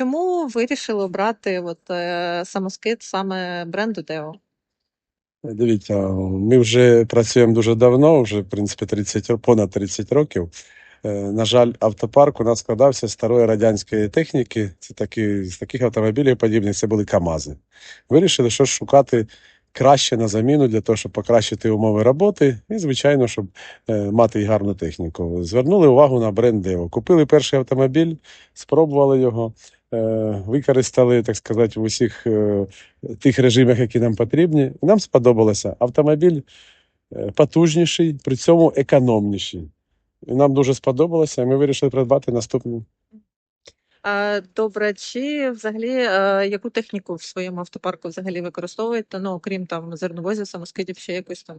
Чому вирішили обрати от, е, самоскид саме бренду Део? Дивіться, ми вже працюємо дуже давно, вже в принципі 30, понад 30 років. Е, На жаль, автопарк у нас складався з старої радянської техніки. Це такі, з таких автомобілів подібних це були КАМАЗи. Вирішили щось шукати краще на заміну для того, щоб покращити умови роботи і, звичайно, щоб е, мати й гарну техніку. Звернули увагу на бренд Део. Купили перший автомобіль, спробували його, використали, так сказати, в усіх е, тих режимах, які нам потрібні. Нам сподобалося. Автомобіль е, потужніший, при цьому економніший. І нам дуже сподобалося, і ми вирішили придбати наступний. А, добре, чи взагалі е, яку техніку в своєму автопарку взагалі використовуєте? Ну, окрім там зерновозів, самоскидів, ще якусь там.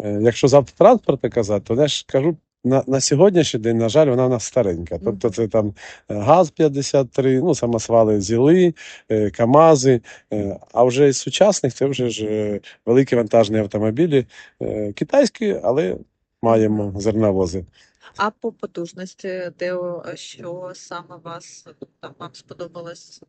Е, Якщо з автотранспорту казати, то я ж кажу, на, на сьогоднішній день, на жаль, вона в нас старенька. Тобто це там е, ГАЗ-53, ну, самосвали ЗІЛи, е, КАМАЗи. е, А вже із сучасних це вже ж великі вантажні автомобілі, китайські, але маємо зерновози. А по потужності Део, що саме вас там вам сподобалось?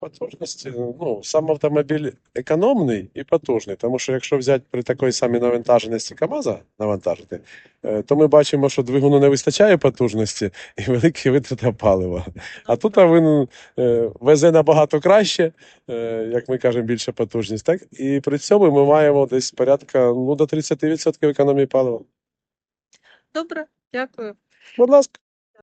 Потужності, ну, сам автомобіль економний і потужний, тому що якщо взяти при такій самій навантаженості КАМАЗа навантажити, е, то ми бачимо, що двигуну не вистачає потужності і великі витрата палива. А тут він е, везе набагато краще, е, як ми кажемо, більша потужність. Так? І при цьому ми маємо десь порядка ну, до 30% економії палива. Добре, дякую. Будь ласка.